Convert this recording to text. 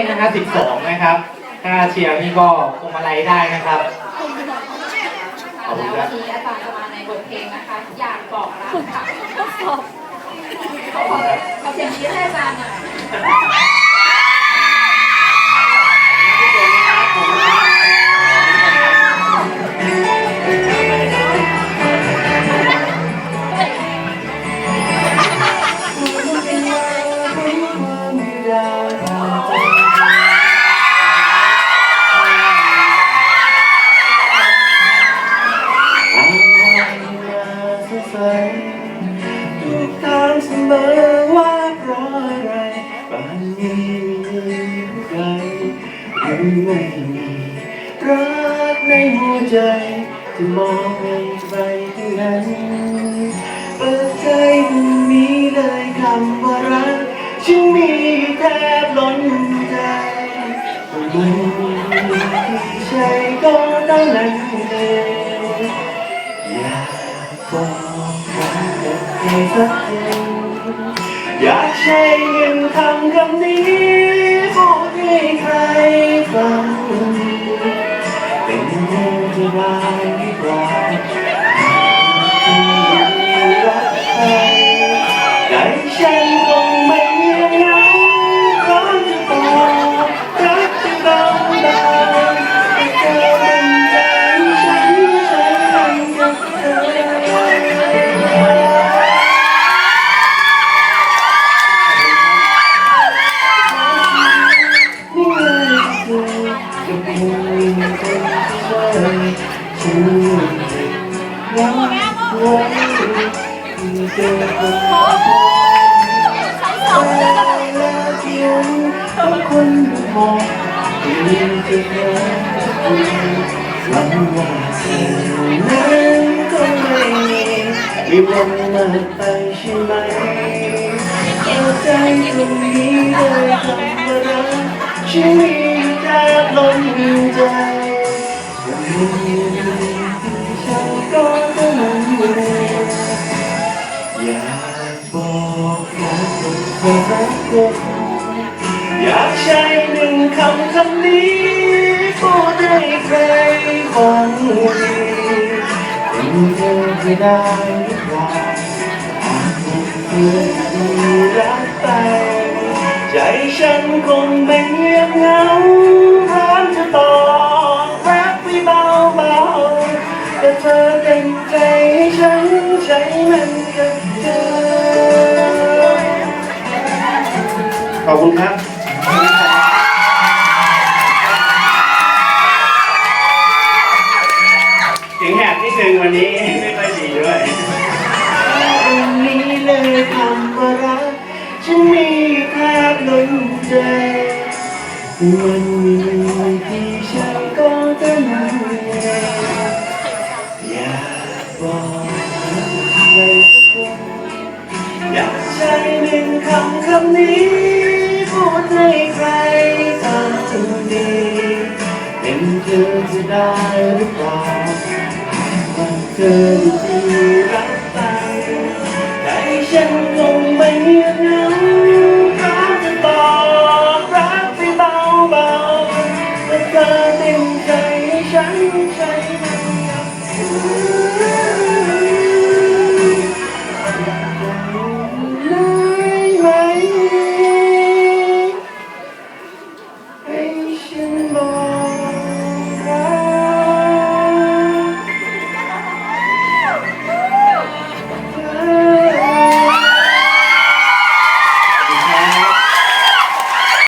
ขนะครับ12 นะครับ ถ้าเชียร์นี่ก็คงมาลัยได้นะครับ ขอบคุณแล้วครัวับนนี้อาจารย์จะมาในบทเพลงนะคะ อยากบอกรักค่ะขอบขอคุณครับขอเสียงชี้ให้อาจารย์หน่อย ราะอะไรป่านนี้มีใครหรือไม่มีรักในหัวใจจะมองให้ใครทั้งนั้นเปิดใจดูมีเลยคำว่ารักฉันมีแทบล้นใจมันมีที่ใช่ก็เท่านั้นเองอยากบอกรักกับใครสักคน อยากใช้เงินคำคำนี้พูดให้ใครฟังเป็นเธอจะได้หรือเปล่า ฉันรักไว้ที่เจอคนแล้วเพียงบางคนมองที่จะเกิดหวังว่าเธอนั้นก็ไม่มีวันมาไปใช่ไหมเอาใจตรงนี้เลยคำว่ารักฉันมี คำคำนี้พูดให้ใครฟังดีเป็นเธอจะได้หรือเปล่าหากเป็นเธอที่รักไปใจฉันคงไม่เงียบเหงาพร้อมจะตอบรักไม่เบาเบาแต่เธอเต็มใจให้ฉันใช้มันกับเธอขอบคุณครับ วันนี้ที่ฉันก็จะมาอยากบอกใครสักคนอยากใช้หนึ่งคำคำนี้ พูดให้ใครฟังดีเป็นเธอจะได้หรือเปล่าหากว่าเธอที่รัก